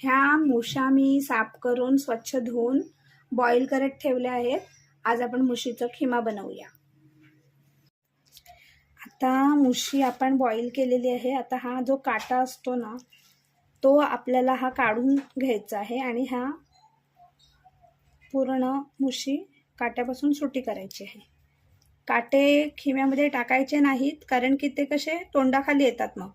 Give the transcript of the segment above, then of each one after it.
ह्या मुशा मी साफ करून स्वच्छ धुवून बॉईल करत ठेवल्या आहेत. आज आपण मुशीचं खिमा बनवूया. आता मुशी आपण बॉईल केलेली आहे. आता हा जो काटा असतो ना तो आपल्याला हा काढून घ्यायचा आहे आणि हा पूर्ण मुशी काट्यापासून सुटी करायची आहे. काटे खिम्यामध्ये टाकायचे नाहीत कारण की ते कसे तोंडाखाली येतात मग.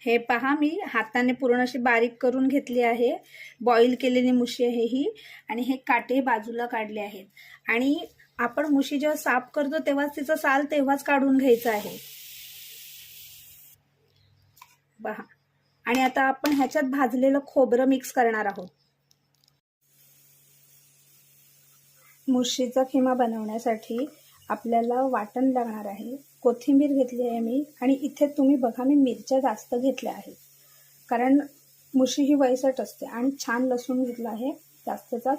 हे पहा मी हाताने पूर्ण अशी बारीक करून घेतली आहे. बॉईल केलेली मुशी आहे ही आणि हे काटे बाजूला काढले आहेत. आणि आपण मुशी जेव्हा साफ करतो तेव्हाच तिचं साल तेव्हाच काढून घ्यायचं आहे. पहा. आणि आता आपण ह्याच्यात भाजलेलं खोबरं मिक्स करणार आहोत. मुशीचा खिमा बनवण्यासाठी आपल्याला वाटण लागणार आहे. कोथिंबीर घेतली आहे मी आणि इथे तुम्ही बघा मी मिरच्या जास्त घेतल्या आहेत. कारण मुशी ही वयसट असते आणि छान लसूण घेतला आहे जास्तचाच.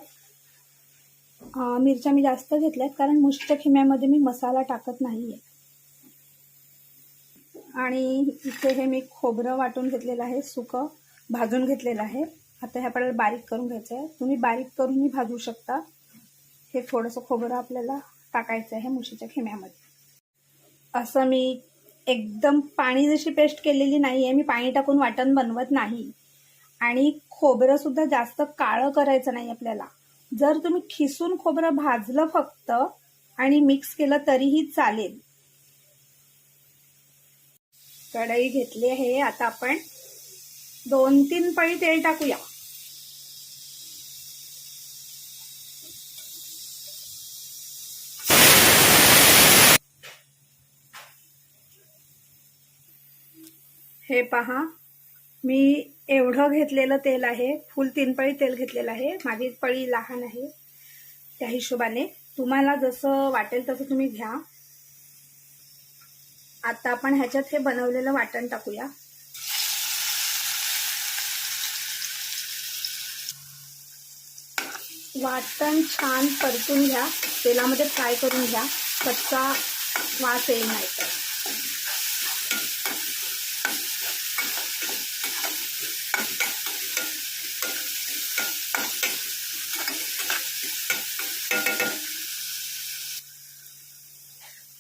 मिरच्या मी जास्त घेतल्यात कारण मुशीच्या खिम्यामध्ये मी मसाला टाकत नाही आहे आणि इथे हे मी खोबरं वाटून घेतलेलं आहे सुकं भाजून घेतलेलं आहे. आता हे आपल्याला बारीक करून घ्यायचं आहे. तुम्ही बारीक करूनही भाजू शकता. हे थोडंसं खोबरं आपल्याला टाकायचं आहे मुशीच्या खिम्यामध्ये. असं मी एकदम पाणी जशी पेस्ट केलेली नाही आहे मी पाणी टाकून वाटण बनवत नाही. आणि खोबरंसुद्धा जास्त काळं करायचं नाही आपल्याला. जर तुम्ही खिसून खोबरं भाजलं फक्त आणि मिक्स केलं तरीही चालेल. कढई घेतली आहे आता आपण दोन तीन पळी तेल टाकूया. हे पहा. मी एवढं घेतलेलं तेल आहे फुल तीन पळी तेल घेतलेलं आहे. माझी पळी लहान आहे. त्या हिशोबाने तुम्हाला जसं वाटेल तसं तुम्ही घ्या. आता आपण ह्याच्यात हे बनवलेलं वाटण टाकूया. वाटण छान परतून घ्या. तेलामध्ये फ्राय करून घ्या. कच्चा वास येईल नाही. तर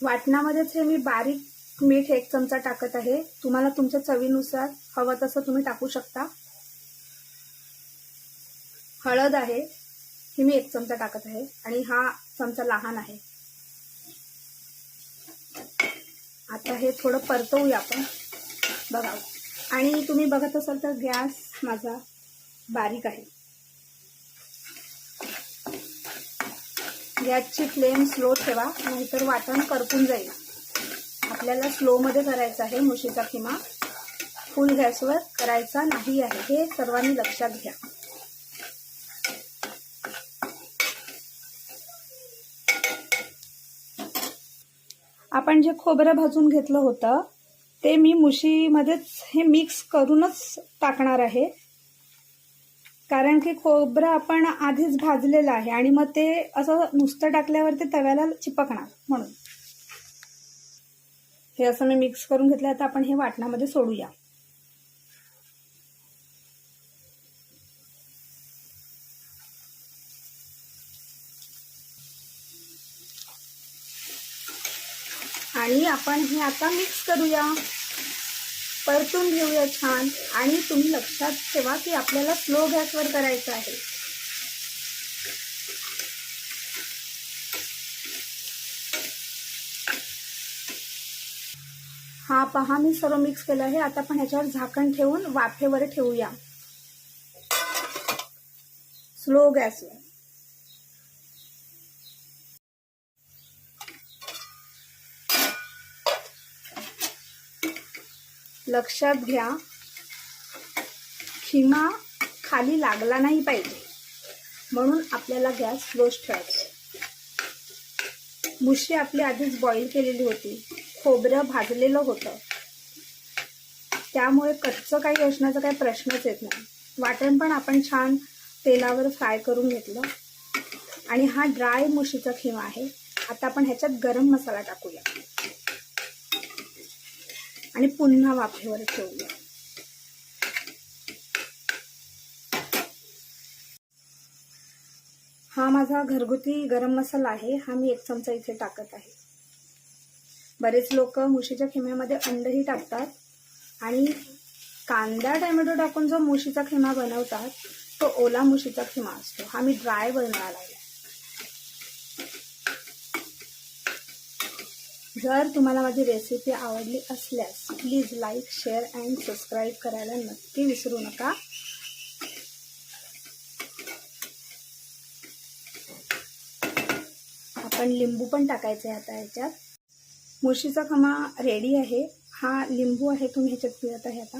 वाटणामध्येच हे मी बारीक मीठ एक चमचा टाकत आहे. तुम्हाला तुमच्या चवीनुसार हवं तसं तुम्ही टाकू शकता. हळद आहे ही मी एक चमचा टाकत आहे आणि हा चमचा लहान आहे. आता हे थोडं परतवूया आपण. बघा. आणि तुम्ही बघत असाल तर गॅस माझा बारीक आहे. गॅसची फ्लेम स्लो ठेवा नाहीतर वाटण करपून जाईल. आपल्याला स्लोमध्ये करायचं आहे मुशीचा किमा. फुल गॅसवर करायचा नाही आहे हे सर्वांनी लक्षात घ्या. आपण जे खोबरं भाजून घेतलं होतं ते मी मुशीमध्येच हे मिक्स करूनच टाकणार आहे. कारण की खोबरं आपण आधीच भाजलेलं आहे आणि मग ते असं नुसतं टाकल्यावर ते तव्याला चिपकणार म्हणून. हे असं मी मिक्स करून घेतलं आता आपण हे वाटणामध्ये सोडूया. आणि आपण हे आता मिक्स करूया. परतून घेऊया छान. आणि तुम्ही लक्षात ठेवा की आपल्याला स्लो गॅसवर करायचं आहे. हा पहा मी सर्व मिक्स केलं आहे. आता आपण ह्याच्यावर झाकण ठेवून वाफेवर ठेवूया. स्लो गॅसवर लक्षात घ्या. खिमा खाली लागला नाही पाहिजे. म्हणून आपल्याला गॅस क्लोज ठेवायचा. मुशी आपली आधीच बॉईल केलेली होती. खोबरं भाजलेलं होतं. त्यामुळे कच्चं काही असण्याचा काही प्रश्नच येत नाही. वाटण पण आपण छान तेलावर फ्राय करून घेतलं. आणि हा ड्राय मुशीचा खिमा आहे. आता आपण ह्याच्यात गरम मसाला टाकूया. आणि पुन्हा वाफेवर ठेवूया. हा माझा घरगुती गरम मसाला आहे. हा मी एक चमचा इथे टाकत आहे. बरेच लोक मुशीच्या खिम्यामध्ये अंडही टाकतात आणि कांदा टॅमॅटो टाकून जो मुशीचा खिमा बनवतात तो ओला मुशीचा खिमा असतो. हा मी ड्राय बनवायला आहे. जर तुम्हाला माझी रेसिपी आवडली असल्यास please like share and subscribe करायला नक्की विसरू नका. आपण लिंबू पण टाकायचे आता ह्याच्यात. मुशीचा खमा रेडी आहे. हा लिंबू आहे तुम्ही ह्याच्यात पिळत आहे आता.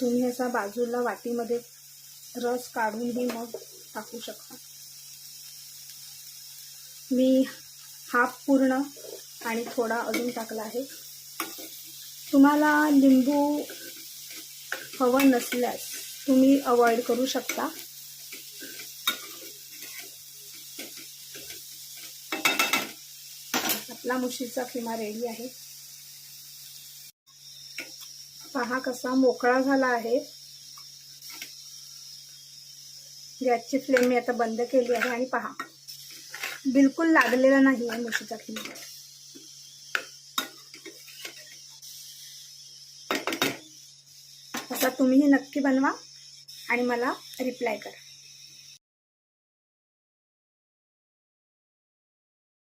तुम्ही असा बाजूला वाटीमध्ये रस काढूनही मग टाकू शकता. मी हाफ पूर्ण आणि थोडा अजून टाकला आहे. तुम्हाला लिंबू हवं नसल्यास तुम्ही अवॉइड करू शकता. आपला मुशीचा किमा रेडी आहे. पहा कसा मोकळा झाला आहे. गॅसची फ्लेम मी आता बंद केली आहे आणि पहा. बिलकुल लागलेला नाही आहे मुशीचा खिमा असा तुम्हीही नक्की बनवा आणि मला रिप्लाय करा.